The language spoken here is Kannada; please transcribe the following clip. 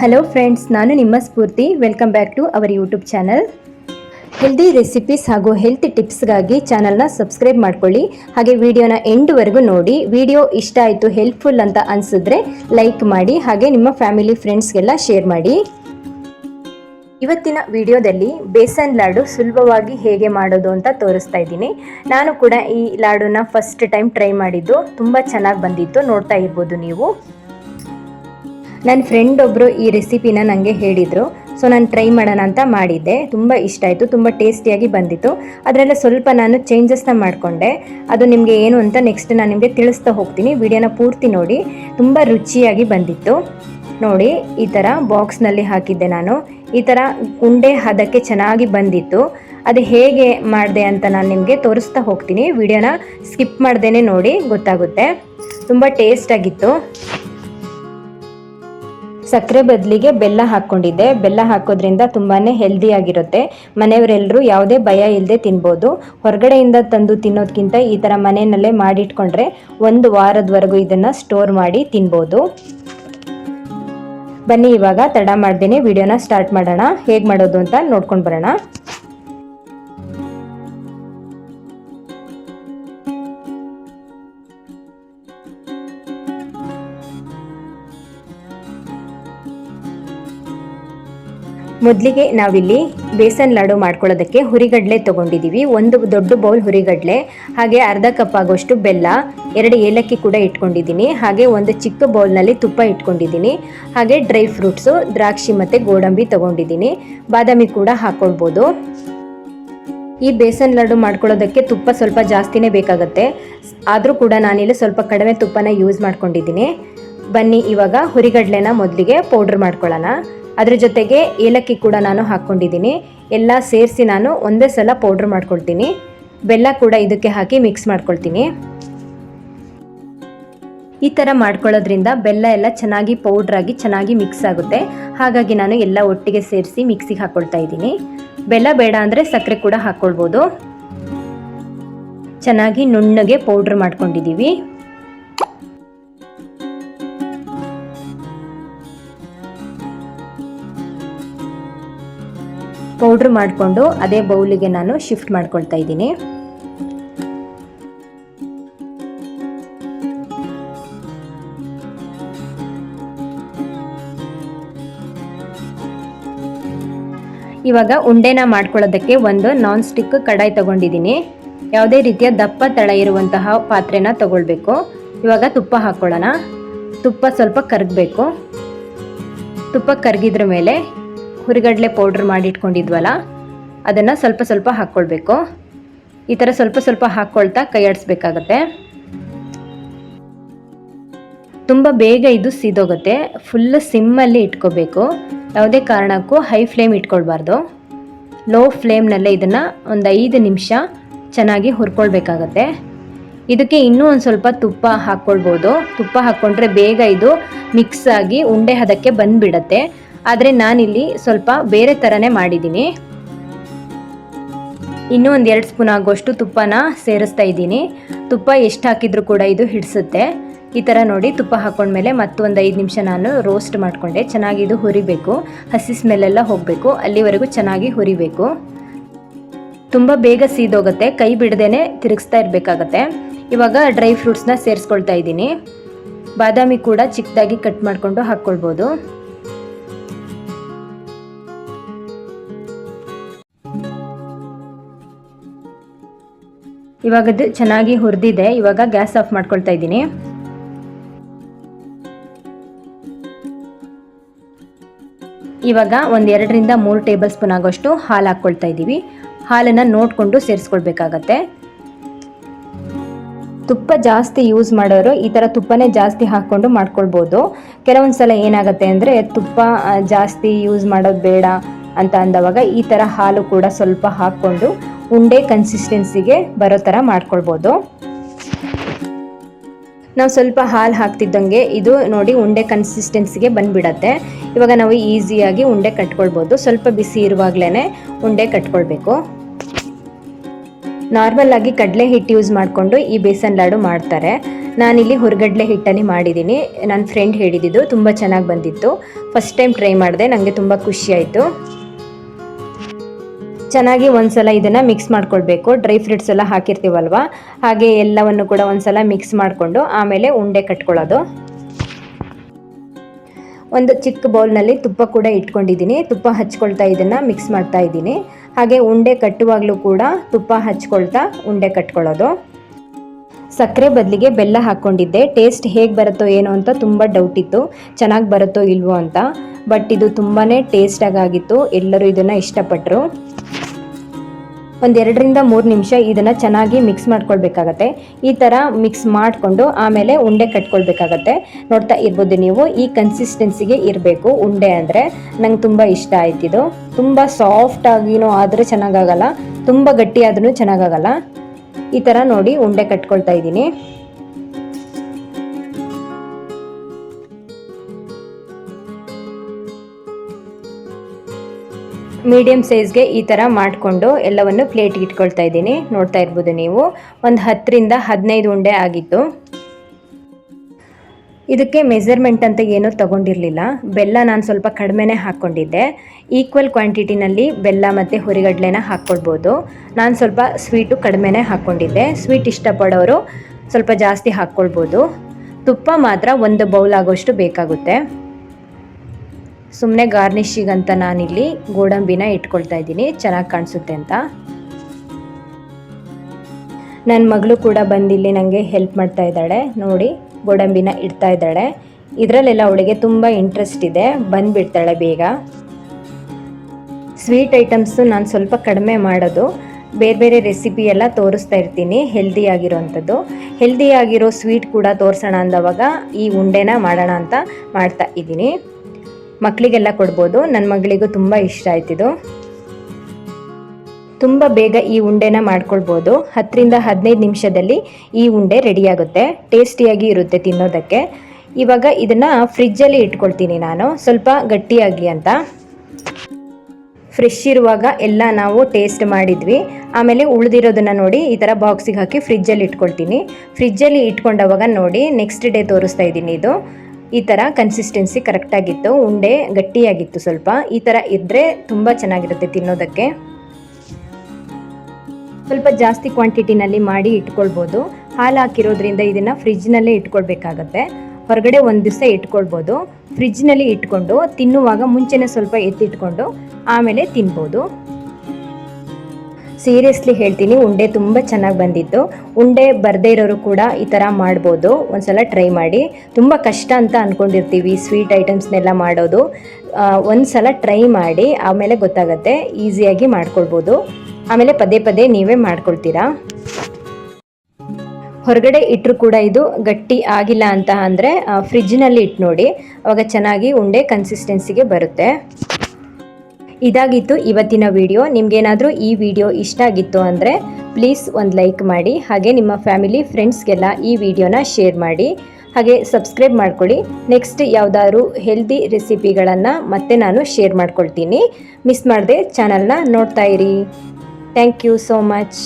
ಹಲೋ ಫ್ರೆಂಡ್ಸ್ ನಾನು ನಿಮ್ಮ Spoorthi. Welcome back to our YouTube channel healthy recipes ಹಾಗೂ ಹೆಲ್ತ್ ಟಿಪ್ಸ್ಗಾಗಿ ಚಾನಲ್ನ ಸಬ್ಸ್ಕ್ರೈಬ್ ಮಾಡ್ಕೊಳ್ಳಿ. ಹಾಗೆ ವಿಡಿಯೋನ ಎಂಡ್ವರೆಗೂ ನೋಡಿ. ವಿಡಿಯೋ ಇಷ್ಟ ಆಯಿತು ಹೆಲ್ಪ್ಫುಲ್ ಅಂತ ಅನಿಸಿದ್ರೆ ಲೈಕ್ ಮಾಡಿ, ಹಾಗೆ ನಿಮ್ಮ ಫ್ಯಾಮಿಲಿ ಫ್ರೆಂಡ್ಸ್ಗೆಲ್ಲ ಶೇರ್ ಮಾಡಿ. ಇವತ್ತಿನ ವಿಡಿಯೋದಲ್ಲಿ ಬೇಸನ್ ಲಾಡು ಸುಲಭವಾಗಿ ಹೇಗೆ ಮಾಡೋದು ಅಂತ ತೋರಿಸ್ತಾ ಇದ್ದೀನಿ. ನಾನು ಕೂಡ ಈ ಲಾಡುನ ಫಸ್ಟ್ ಟೈಮ್ ಟ್ರೈ ಮಾಡಿದ್ದು. ತುಂಬ ಚೆನ್ನಾಗಿ ಬಂದಿತ್ತು. ನೋಡ್ತಾ ಇರ್ಬೋದು ನೀವು. ನನ್ನ ಫ್ರೆಂಡ್ ಒಬ್ಬರು ಈ ರೆಸಿಪಿನ ನನಗೆ ಹೇಳಿದರು. ಸೊ ನಾನು ಟ್ರೈ ಮಾಡೋಣ ಅಂತ ಮಾಡಿದ್ದೆ. ತುಂಬ ಇಷ್ಟ ಆಯಿತು, ತುಂಬ ಟೇಸ್ಟಿಯಾಗಿ ಬಂದಿತ್ತು. ಅದರಲ್ಲ ಸ್ವಲ್ಪ ನಾನು ಚೇಂಜಸ್ನ ಮಾಡಿಕೊಂಡೆ. ಅದು ನಿಮಗೆ ಏನು ಅಂತ ನೆಕ್ಸ್ಟ್ ನಾನು ನಿಮಗೆ ತಿಳಿಸ್ತಾ ಹೋಗ್ತೀನಿ. ವಿಡಿಯೋನ ಪೂರ್ತಿ ನೋಡಿ. ತುಂಬ ರುಚಿಯಾಗಿ ಬಂದಿತ್ತು. ನೋಡಿ, ಈ ಥರ ಬಾಕ್ಸ್ನಲ್ಲಿ ಹಾಕಿದ್ದೆ ನಾನು. ಈ ಥರ ಉಂಡೆ ಹದಕ್ಕೆ ಚೆನ್ನಾಗಿ ಬಂದಿತ್ತು. ಅದು ಹೇಗೆ ಮಾಡಿದೆ ಅಂತ ನಾನು ನಿಮಗೆ ತೋರಿಸ್ತಾ ಹೋಗ್ತೀನಿ. ವಿಡಿಯೋನ ಸ್ಕಿಪ್ ಮಾಡ್ದೇ ನೋಡಿ, ಗೊತ್ತಾಗುತ್ತೆ. ತುಂಬ ಟೇಸ್ಟಾಗಿತ್ತು ಸಕ್ಕರೆ ಬದಲಿಗೆ ಬೆಲ್ಲ ಹಾಕ್ಕೊಂಡಿದ್ದೆ ಬೆಲ್ಲ ಹಾಕೋದ್ರಿಂದ ತುಂಬಾ ಹೆಲ್ದಿ ಆಗಿರುತ್ತೆ. ಮನೆಯವರೆಲ್ಲರೂ ಯಾವುದೇ ಭಯ ಇಲ್ಲದೆ ತಿನ್ಬೋದು. ಹೊರಗಡೆಯಿಂದ ತಂದು ತಿನ್ನೋದಕ್ಕಿಂತ ಈ ಥರ ಮನೆಯಲ್ಲೇ ಮಾಡಿಟ್ಕೊಂಡ್ರೆ ಒಂದು ವಾರದವರೆಗೂ ಇದನ್ನು ಸ್ಟೋರ್ ಮಾಡಿ ತಿನ್ಬೋದು. ಬನ್ನಿ, ಇವಾಗ ತಡ ಮಾಡ್ದೇನೆ. ವಿಡಿಯೋನ ಸ್ಟಾರ್ಟ್ ಮಾಡೋಣ. ಹೇಗೆ ಮಾಡೋದು ಅಂತ ನೋಡ್ಕೊಂಡು ಬರೋಣ. ಮೊದಲಿಗೆ ನಾವಿಲ್ಲಿ ಬೇಸನ್ ಲಾಡು ಮಾಡ್ಕೊಳ್ಳೋದಕ್ಕೆ ಹುರಿಗಡಲೆ ತೊಗೊಂಡಿದ್ದೀವಿ ಒಂದು ದೊಡ್ಡ ಬೌಲ್ ಹುರಿಗಡಲೆ, ಹಾಗೆ ಅರ್ಧ ಕಪ್ ಆಗೋಷ್ಟು ಬೆಲ್ಲ, ಎರಡು ಏಲಕ್ಕಿ ಕೂಡ ಇಟ್ಕೊಂಡಿದ್ದೀನಿ. ಹಾಗೆ ಒಂದು ಚಿಕ್ಕ ಬೌಲ್ನಲ್ಲಿ ತುಪ್ಪ ಇಟ್ಕೊಂಡಿದ್ದೀನಿ. ಹಾಗೆ ಡ್ರೈ ಫ್ರೂಟ್ಸು, ದ್ರಾಕ್ಷಿ ಮತ್ತು ಗೋಡಂಬಿ ತೊಗೊಂಡಿದ್ದೀನಿ. ಬಾದಾಮಿ ಕೂಡ ಹಾಕ್ಕೊಳ್ಬೋದು ಈ ಬೇಸನ್ ಲಡ್ಡು ಮಾಡ್ಕೊಳ್ಳೋದಕ್ಕೆ ತುಪ್ಪ ಸ್ವಲ್ಪ ಜಾಸ್ತಿನೇ ಬೇಕಾಗುತ್ತೆ. ಆದರೂ ಕೂಡ ನಾನಿಲ್ಲಿ ಸ್ವಲ್ಪ ಕಡಿಮೆ ತುಪ್ಪನ ಯೂಸ್ ಮಾಡ್ಕೊಂಡಿದ್ದೀನಿ. ಬನ್ನಿ, ಇವಾಗ ಹುರಿಗಡ್ಲೆನ ಮೊದಲಿಗೆ ಪೌಡ್ರ್ ಮಾಡ್ಕೊಳ್ಳೋಣ. ಅದ್ರ ಜೊತೆಗೆ ಏಲಕ್ಕಿ ಕೂಡ ನಾನು ಹಾಕ್ಕೊಂಡಿದ್ದೀನಿ. ಎಲ್ಲ ಸೇರಿಸಿ ನಾನು ಒಂದೇ ಸಲ ಪೌಡ್ರ್ ಮಾಡ್ಕೊಳ್ತೀನಿ. ಬೆಲ್ಲ ಕೂಡ ಇದಕ್ಕೆ ಹಾಕಿ ಮಿಕ್ಸ್ ಮಾಡ್ಕೊಳ್ತೀನಿ. ಈ ಥರ ಮಾಡ್ಕೊಳ್ಳೋದ್ರಿಂದ ಬೆಲ್ಲ ಎಲ್ಲ ಚೆನ್ನಾಗಿ ಪೌಡ್ರಾಗಿ ಚೆನ್ನಾಗಿ ಮಿಕ್ಸ್ ಆಗುತ್ತೆ. ಹಾಗಾಗಿ ನಾನು ಎಲ್ಲ ಒಟ್ಟಿಗೆ ಸೇರಿಸಿ ಮಿಕ್ಸಿಗೆ ಹಾಕ್ಕೊಳ್ತಾ ಇದ್ದೀನಿ. ಬೆಲ್ಲ ಬೇಡ ಅಂದರೆ ಸಕ್ಕರೆ ಕೂಡ ಹಾಕ್ಕೊಳ್ಬೋದು ಚೆನ್ನಾಗಿ ನುಣ್ಣಗೆ ಪೌಡ್ರ್ ಮಾಡ್ಕೊಂಡಿದ್ದೀವಿ. ಪೌಡ್ರ್ ಮಾಡಿಕೊಂಡು ಅದೇ ಬೌಲಿಗೆ ನಾನು ಶಿಫ್ಟ್ ಮಾಡ್ಕೊಳ್ತಾ ಇದ್ದೀನಿ. ಇವಾಗ ಉಂಡೆನ ಮಾಡ್ಕೊಳ್ಳೋದಕ್ಕೆ ಒಂದು ನಾನ್ ಸ್ಟಿಕ್ ಕಡಾಯಿ ತಗೊಂಡಿದ್ದೀನಿ. ಯಾವುದೇ ರೀತಿಯ ದಪ್ಪ ತಳ ಇರುವಂತಹ ಪಾತ್ರೆನ ತಗೊಳ್ಬೇಕು. ಇವಾಗ ತುಪ್ಪ ಹಾಕ್ಕೊಳ್ಳೋಣ. ತುಪ್ಪ ಸ್ವಲ್ಪ ಕರಗಬೇಕು. ತುಪ್ಪ ಕರಗಿದ್ರ ಮೇಲೆ ಹುರಿಗಡಲೆ ಪೌಡ್ರ್ ಮಾಡಿ ಇಟ್ಕೊಂಡಿದ್ವಲ್ಲ ಅದನ್ನು ಸ್ವಲ್ಪ ಸ್ವಲ್ಪ ಹಾಕ್ಕೊಳ್ಬೇಕು. ಈ ಥರ ಸ್ವಲ್ಪ ಸ್ವಲ್ಪ ಹಾಕ್ಕೊಳ್ತಾ ಕೈ ಆಡಿಸ್ಬೇಕಾಗತ್ತೆ. ತುಂಬ ಬೇಗ ಇದು ಸಿದೋಗುತ್ತೆ ಫುಲ್ ಸಿಮ್ಮಲ್ಲಿ ಇಟ್ಕೋಬೇಕು. ಯಾವುದೇ ಕಾರಣಕ್ಕೂ ಹೈ ಫ್ಲೇಮ್ ಇಟ್ಕೊಳ್ಬಾರ್ದು. ಲೋ ಫ್ಲೇಮ್ನಲ್ಲೇ ಇದನ್ನು ಒಂದು ಐದು ನಿಮಿಷ ಚೆನ್ನಾಗಿ ಹುರ್ಕೊಳ್ಬೇಕಾಗತ್ತೆ. ಇದಕ್ಕೆ ಇನ್ನೂ ಒಂದು ಸ್ವಲ್ಪ ತುಪ್ಪ ಹಾಕ್ಕೊಳ್ಬೋದು. ತುಪ್ಪ ಹಾಕ್ಕೊಂಡ್ರೆ ಬೇಗ ಇದು ಮಿಕ್ಸ್ ಆಗಿ ಉಂಡೆ ಹದಕ್ಕೆ ಬಂದುಬಿಡತ್ತೆ. ಆದರೆ ನಾನಿಲ್ಲಿ ಸ್ವಲ್ಪ ಬೇರೆ ಥರನೇ ಮಾಡಿದ್ದೀನಿ. ಇನ್ನೂ ಒಂದು ಎರಡು ಸ್ಪೂನ್ ಆಗೋಷ್ಟು ತುಪ್ಪನ ಸೇರಿಸ್ತಾ ಇದ್ದೀನಿ. ತುಪ್ಪ ಎಷ್ಟು ಹಾಕಿದರೂ ಕೂಡ ಇದು ಹಿಡಿಸುತ್ತೆ. ಈ ಥರ ನೋಡಿ ತುಪ್ಪ ಹಾಕೊಂಡ್ಮೇಲೆ ಮತ್ತೊಂದು ಐದು ನಿಮಿಷ ನಾನು ರೋಸ್ಟ್ ಮಾಡಿಕೊಂಡೆ. ಚೆನ್ನಾಗಿ ಇದು ಹುರಿಬೇಕು. ಹಸಿ ಸ್ಮೆಲ್ಲೆಲ್ಲ ಹೋಗಬೇಕು. ಅಲ್ಲಿವರೆಗೂ ಚೆನ್ನಾಗಿ ಹುರಿಬೇಕು. ತುಂಬ ಬೇಗ ಸೀದೋಗುತ್ತೆ. ಕೈ ಬಿಡದೇನೆ ತಿರುಗಿಸ್ತಾ ಇರಬೇಕಾಗತ್ತೆ. ಇವಾಗ ಡ್ರೈ ಫ್ರೂಟ್ಸ್ನ ಸೇರಿಸ್ಕೊಳ್ತಾ ಇದ್ದೀನಿ. ಬಾದಾಮಿ ಕೂಡ ಚಿಕ್ಕದಾಗಿ ಕಟ್ ಮಾಡಿಕೊಂಡು ಹಾಕ್ಕೊಳ್ಬೋದು. ಇವಾಗ ಅದು ಚೆನ್ನಾಗಿ ಹುರಿದಿದೆ. ಇವಾಗ ಗ್ಯಾಸ್ ಆಫ್ ಮಾಡ್ಕೊಳ್ತಾ ಇದ್ದೀನಿ. ಇವಾಗ ಒಂದು ಎರಡರಿಂದ ಮೂರು ಟೇಬಲ್ ಸ್ಪೂನ್ ಆಗೋಷ್ಟು ಹಾಲು ಹಾಕ್ಕೊಳ್ತಾ ಇದ್ದೀವಿ. ಹಾಲನ್ನು ನೋಡಿಕೊಂಡು ಸೇರಿಸ್ಕೊಳ್ಬೇಕಾಗತ್ತೆ. ತುಪ್ಪ ಜಾಸ್ತಿ ಯೂಸ್ ಮಾಡೋರು ಈ ಥರ ತುಪ್ಪನೇ ಜಾಸ್ತಿ ಹಾಕ್ಕೊಂಡು ಮಾಡ್ಕೊಳ್ಬೋದು. ಕೆಲವೊಂದು ಸಲ ಏನಾಗುತ್ತೆ ಅಂದರೆ ತುಪ್ಪ ಜಾಸ್ತಿ ಯೂಸ್ ಮಾಡೋದು ಬೇಡ ಅಂತ ಅಂದವಾಗ ಈ ಥರ ಹಾಲು ಕೂಡ ಸ್ವಲ್ಪ ಹಾಕ್ಕೊಂಡು ಉಂಡೆ ಕನ್ಸಿಸ್ಟೆನ್ಸಿಗೆ ಬರೋ ಥರ ಮಾಡ್ಕೊಳ್ಬೋದು. ನಾವು ಸ್ವಲ್ಪ ಹಾಲು ಹಾಕ್ತಿದ್ದಂಗೆ ಇದು ನೋಡಿ ಉಂಡೆ ಕನ್ಸಿಸ್ಟೆನ್ಸಿಗೆ ಬಂದುಬಿಡತ್ತೆ. ಇವಾಗ ನಾವು ಈಸಿಯಾಗಿ ಉಂಡೆ ಕಟ್ಕೊಳ್ಬೋದು. ಸ್ವಲ್ಪ ಬಿಸಿ ಇರುವಾಗಲೇ ಉಂಡೆ ಕಟ್ಕೊಳ್ಬೇಕು. ನಾರ್ಮಲ್ ಆಗಿ ಕಡಲೆ ಹಿಟ್ಟು ಯೂಸ್ ಮಾಡಿಕೊಂಡು ಈ ಬೇಸನ್ ಲಾಡು ಮಾಡ್ತಾರೆ. ನಾನಿಲ್ಲಿ ಹೊರಗಡ್ಲೆ ಹಿಟ್ಟಲ್ಲಿ ಮಾಡಿದ್ದೀನಿ ನನ್ನ ಫ್ರೆಂಡ್ ಹೇಳಿದ್ದು ತುಂಬ ಚೆನ್ನಾಗಿ ಬಂದಿತ್ತು. ಫಸ್ಟ್ ಟೈಮ್ ಟ್ರೈ ಮಾಡಿದೆ ನನಗೆ ತುಂಬ ಖುಷಿ ಆಯಿತು. ಚೆನ್ನಾಗಿ ಒಂದ್ಸಲ ಇದನ್ನು ಮಿಕ್ಸ್ ಮಾಡ್ಕೊಳ್ಬೇಕು. ಡ್ರೈ ಫ್ರೂಟ್ಸ್ ಎಲ್ಲ ಹಾಕಿರ್ತೀವಲ್ವ? ಹಾಗೆ ಎಲ್ಲವನ್ನು ಕೂಡ ಒಂದ್ಸಲ ಮಿಕ್ಸ್ ಮಾಡಿಕೊಂಡು ಆಮೇಲೆ ಉಂಡೆ ಕಟ್ಕೊಳ್ಳೋದು. ಒಂದು ಚಿಕ್ಕ ಬೌಲ್ನಲ್ಲಿ ತುಪ್ಪ ಕೂಡ ಇಟ್ಕೊಂಡಿದ್ದೀನಿ. ತುಪ್ಪ ಹಚ್ಕೊಳ್ತಾ ಇದನ್ನು ಮಿಕ್ಸ್ ಮಾಡ್ತಾ ಇದ್ದೀನಿ. ಹಾಗೆ ಉಂಡೆ ಕಟ್ಟುವಾಗಲೂ ಕೂಡ ತುಪ್ಪ ಹಚ್ಕೊಳ್ತಾ ಉಂಡೆ ಕಟ್ಕೊಳ್ಳೋದು. ಸಕ್ಕರೆ ಬದಲಿಗೆ ಬೆಲ್ಲ ಹಾಕ್ಕೊಂಡಿದ್ದೆ. ಟೇಸ್ಟ್ ಹೇಗೆ ಬರುತ್ತೋ ಏನೋ ಅಂತ ತುಂಬ ಡೌಟ್ ಇತ್ತು. ಚೆನ್ನಾಗಿ ಬರುತ್ತೋ ಇಲ್ವೋ ಅಂತ. ಬಟ್ ಇದು ತುಂಬಾ ಟೇಸ್ಟಾಗಿತ್ತು ಎಲ್ಲರೂ ಇದನ್ನು ಇಷ್ಟಪಟ್ಟರು ಒಂದು ಎರಡರಿಂದ ಮೂರು ನಿಮಿಷ ಇದನ್ನು ಚೆನ್ನಾಗಿ ಮಿಕ್ಸ್ ಮಾಡ್ಕೊಳ್ಬೇಕಾಗತ್ತೆ. ಈ ಥರ ಮಿಕ್ಸ್ ಮಾಡಿಕೊಂಡು ಆಮೇಲೆ ಉಂಡೆ ಕಟ್ಕೊಳ್ಬೇಕಾಗತ್ತೆ. ನೋಡ್ತಾ ಇರ್ಬೋದು ನೀವು, ಈ ಕನ್ಸಿಸ್ಟೆನ್ಸಿಗೆ ಇರಬೇಕು ಉಂಡೆ ಅಂದರೆ. ನಂಗೆ ತುಂಬ ಇಷ್ಟ ಆಯ್ತಿದು ತುಂಬ ಸಾಫ್ಟ್ ಆಗಿನೂ ಆದರೂ ಚೆನ್ನಾಗಾಗಲ್ಲ ತುಂಬ ಗಟ್ಟಿಯಾದ್ರೂ ಚೆನ್ನಾಗಾಗಲ್ಲ ಈ ಥರ ನೋಡಿ ಉಂಡೆ ಕಟ್ಕೊಳ್ತಾ ಇದ್ದೀನಿ. ಮೀಡಿಯಮ್ ಸೈಜ್ಗೆ ಈ ಥರ ಮಾಡಿಕೊಂಡು ಎಲ್ಲವನ್ನು ಪ್ಲೇಟ್ ಇಟ್ಕೊಳ್ತಾ ಇದ್ದೀನಿ. ನೋಡ್ತಾ ಇರ್ಬೋದು ನೀವು. ಒಂದು ಹತ್ತರಿಂದ ಹದಿನೈದು ಉಂಡೆ ಆಗಿತ್ತು ಇದಕ್ಕೆ ಮೆಸರ್ಮೆಂಟ್ ಅಂತ ಏನೂ ತಗೊಂಡಿರಲಿಲ್ಲ. ಬೆಲ್ಲ ನಾನು ಸ್ವಲ್ಪ ಕಡಿಮೆನೇ ಹಾಕ್ಕೊಂಡಿದ್ದೆ. ಈಕ್ವಲ್ ಕ್ವಾಂಟಿಟಿನಲ್ಲಿ ಬೆಲ್ಲ ಮತ್ತು ಹುರಿಗಡ್ಲೆನ ಹಾಕ್ಕೊಳ್ಬೋದು ನಾನು ಸ್ವಲ್ಪ ಸ್ವೀಟು ಕಡಿಮೆನೇ ಹಾಕ್ಕೊಂಡಿದ್ದೆ. ಸ್ವೀಟ್ ಇಷ್ಟಪಡೋರು ಸ್ವಲ್ಪ ಜಾಸ್ತಿ ಹಾಕ್ಕೊಳ್ಬೋದು. ತುಪ್ಪ ಮಾತ್ರ ಒಂದು ಬೌಲ್ ಆಗೋಷ್ಟು ಬೇಕಾಗುತ್ತೆ. ಸುಮ್ಮನೆ ಗಾರ್ನಿಷಿಗಂತ ನಾನಿಲ್ಲಿ ಗೋಡಂಬಿನ ಇಟ್ಕೊಳ್ತಾ ಇದ್ದೀನಿ. ಚೆನ್ನಾಗಿ ಕಾಣಿಸುತ್ತೆ ಅಂತ. ನನ್ನ ಮಗಳು ಕೂಡ ಬಂದಿಲ್ಲಿ ನನಗೆ ಹೆಲ್ಪ್ ಮಾಡ್ತಾ ಇದ್ದಾಳೆ. ನೋಡಿ, ಗೋಡಂಬಿನ ಇಡ್ತಾ ಇದ್ದಾಳೆ. ಇದರಲ್ಲೆಲ್ಲ ಅವಳಿಗೆ ತುಂಬ ಇಂಟ್ರೆಸ್ಟ್ ಇದೆ. ಬಂದುಬಿಡ್ತಾಳೆ ಬೇಗ. ಸ್ವೀಟ್ ಐಟಮ್ಸು ನಾನು ಸ್ವಲ್ಪ ಕಡಿಮೆ ಮಾಡೋದು. ಬೇರೆ ಬೇರೆ ರೆಸಿಪಿ ಎಲ್ಲ ತೋರಿಸ್ತಾ ಇರ್ತೀನಿ ಹೆಲ್ದಿ ಆಗಿರೋವಂಥದ್ದು ಹೆಲ್ದಿ ಆಗಿರೋ ಸ್ವೀಟ್ ಕೂಡ ತೋರಿಸೋಣ ಅಂದವಾಗ ಈ ಉಂಡೆನ ಮಾಡೋಣ ಅಂತ ಮಾಡ್ತಾ ಇದ್ದೀನಿ. ಮಕ್ಕಳಿಗೆಲ್ಲ ಕೊಡ್ಬೋದು. ನನ್ನ ಮಗಳಿಗೂ ತುಂಬ ಇಷ್ಟ ಆಯ್ತಿದು ತುಂಬ ಬೇಗ ಈ ಉಂಡೆನ ಮಾಡ್ಕೊಳ್ಬೋದು. ಹತ್ತರಿಂದ ಹದಿನೈದು ನಿಮಿಷದಲ್ಲಿ ಈ ಉಂಡೆ ರೆಡಿಯಾಗುತ್ತೆ. ಟೇಸ್ಟಿಯಾಗಿ ಇರುತ್ತೆ ತಿನ್ನೋದಕ್ಕೆ. ಇವಾಗ ಇದನ್ನು ಫ್ರಿಜ್ಜಲ್ಲಿ ಇಟ್ಕೊಳ್ತೀನಿ ನಾನು. ಸ್ವಲ್ಪ ಗಟ್ಟಿಯಾಗಿ ಅಂತ. ಫ್ರೆಶ್ ಇರುವಾಗ ಎಲ್ಲ ನಾವು ಟೇಸ್ಟ್ ಮಾಡಿದ್ವಿ. ಆಮೇಲೆ ಉಳಿದಿರೋದನ್ನ ನೋಡಿ ಈ ಥರ ಬಾಕ್ಸಿಗೆ ಹಾಕಿ ಫ್ರಿಜ್ಜಲ್ಲಿ ಇಟ್ಕೊಳ್ತೀನಿ. ಫ್ರಿಜ್ಜಲ್ಲಿ ಇಟ್ಕೊಂಡವಾಗ ನೋಡಿ ನೆಕ್ಸ್ಟ್ ಡೇ ತೋರಿಸ್ತಾ ಇದ್ದೀನಿ ಇದು. ಈ ಥರ ಕನ್ಸಿಸ್ಟೆನ್ಸಿ ಕರೆಕ್ಟಾಗಿತ್ತು ಉಂಡೆ ಗಟ್ಟಿಯಾಗಿತ್ತು ಸ್ವಲ್ಪ. ಈ ಥರ ಇದ್ದರೆ ತುಂಬ ಚೆನ್ನಾಗಿರುತ್ತೆ ತಿನ್ನೋದಕ್ಕೆ. ಸ್ವಲ್ಪ ಜಾಸ್ತಿ ಕ್ವಾಂಟಿಟಿನಲ್ಲಿ ಮಾಡಿ ಇಟ್ಕೊಳ್ಬೋದು. ಹಾಲು ಹಾಕಿರೋದ್ರಿಂದ ಇದನ್ನು ಫ್ರಿಜ್ನಲ್ಲೇ ಇಟ್ಕೊಳ್ಬೇಕಾಗತ್ತೆ. ಹೊರಗಡೆ ಒಂದು ದಿವಸ ಇಟ್ಕೊಳ್ಬೋದು. ಫ್ರಿಜ್ನಲ್ಲಿ ಇಟ್ಕೊಂಡು ತಿನ್ನುವಾಗ ಮುಂಚೆನೇ ಸ್ವಲ್ಪ ಎತ್ತಿಟ್ಕೊಂಡು ಆಮೇಲೆ ತಿನ್ಬೋದು. ಸೀರಿಯಸ್ಲಿ ಹೇಳ್ತೀನಿ, ಉಂಡೆ ತುಂಬ ಚೆನ್ನಾಗಿ ಬಂದಿತ್ತು. ಉಂಡೆ ಬರದೇ ಇರೋರು ಕೂಡ ಈ ಥರ ಮಾಡ್ಬೋದು. ಒಂದ್ಸಲ ಟ್ರೈ ಮಾಡಿ. ತುಂಬ ಕಷ್ಟ ಅಂತ ಅಂದ್ಕೊಂಡಿರ್ತೀವಿ ಸ್ವೀಟ್ ಐಟಮ್ಸ್ನೆಲ್ಲ ಮಾಡೋದು. ಒಂದು ಸಲ ಟ್ರೈ ಮಾಡಿ, ಆಮೇಲೆ ಗೊತ್ತಾಗತ್ತೆ ಈಸಿಯಾಗಿ ಮಾಡ್ಕೊಳ್ಬೋದು. ಆಮೇಲೆ ಪದೇ ಪದೇ ನೀವೇ ಮಾಡ್ಕೊಳ್ತೀರಾ? ಹೊರಗಡೆ ಇಟ್ಟರು ಕೂಡ ಇದು ಗಟ್ಟಿ ಆಗಿಲ್ಲ ಅಂತ ಅಂದರೆ ಫ್ರಿಜ್ನಲ್ಲಿ ಇಟ್ಟು ನೋಡಿ. ಅವಾಗ ಚೆನ್ನಾಗಿ ಉಂಡೆ ಕನ್ಸಿಸ್ಟೆನ್ಸಿಗೆ ಬರುತ್ತೆ. ಇದಾಗಿತ್ತು ಇವತ್ತಿನ ವಿಡಿಯೋ ನಿಮಗೇನಾದರೂ ಈ ವಿಡಿಯೋ ಇಷ್ಟ ಆಗಿತ್ತು ಅಂದರೆ ಪ್ಲೀಸ್ ಒಂದು ಲೈಕ್ ಮಾಡಿ, ಹಾಗೆ ನಿಮ್ಮ ಫ್ಯಾಮಿಲಿ ಫ್ರೆಂಡ್ಸ್ಗೆಲ್ಲ ಈ ವಿಡಿಯೋನ ಶೇರ್ ಮಾಡಿ, ಹಾಗೆ ಸಬ್ಸ್ಕ್ರೈಬ್ ಮಾಡ್ಕೊಳ್ಳಿ. ನೆಕ್ಸ್ಟ್ ಯಾವುದಾದ್ರು ಹೆಲ್ದಿ ರೆಸಿಪಿಗಳನ್ನು ಮತ್ತೆ ನಾನು ಶೇರ್ ಮಾಡ್ಕೊಳ್ತೀನಿ. ಮಿಸ್ ಮಾಡದೆ ಚಾನಲ್ನ ನೋಡ್ತಾ ಇರಿ. Thank you so much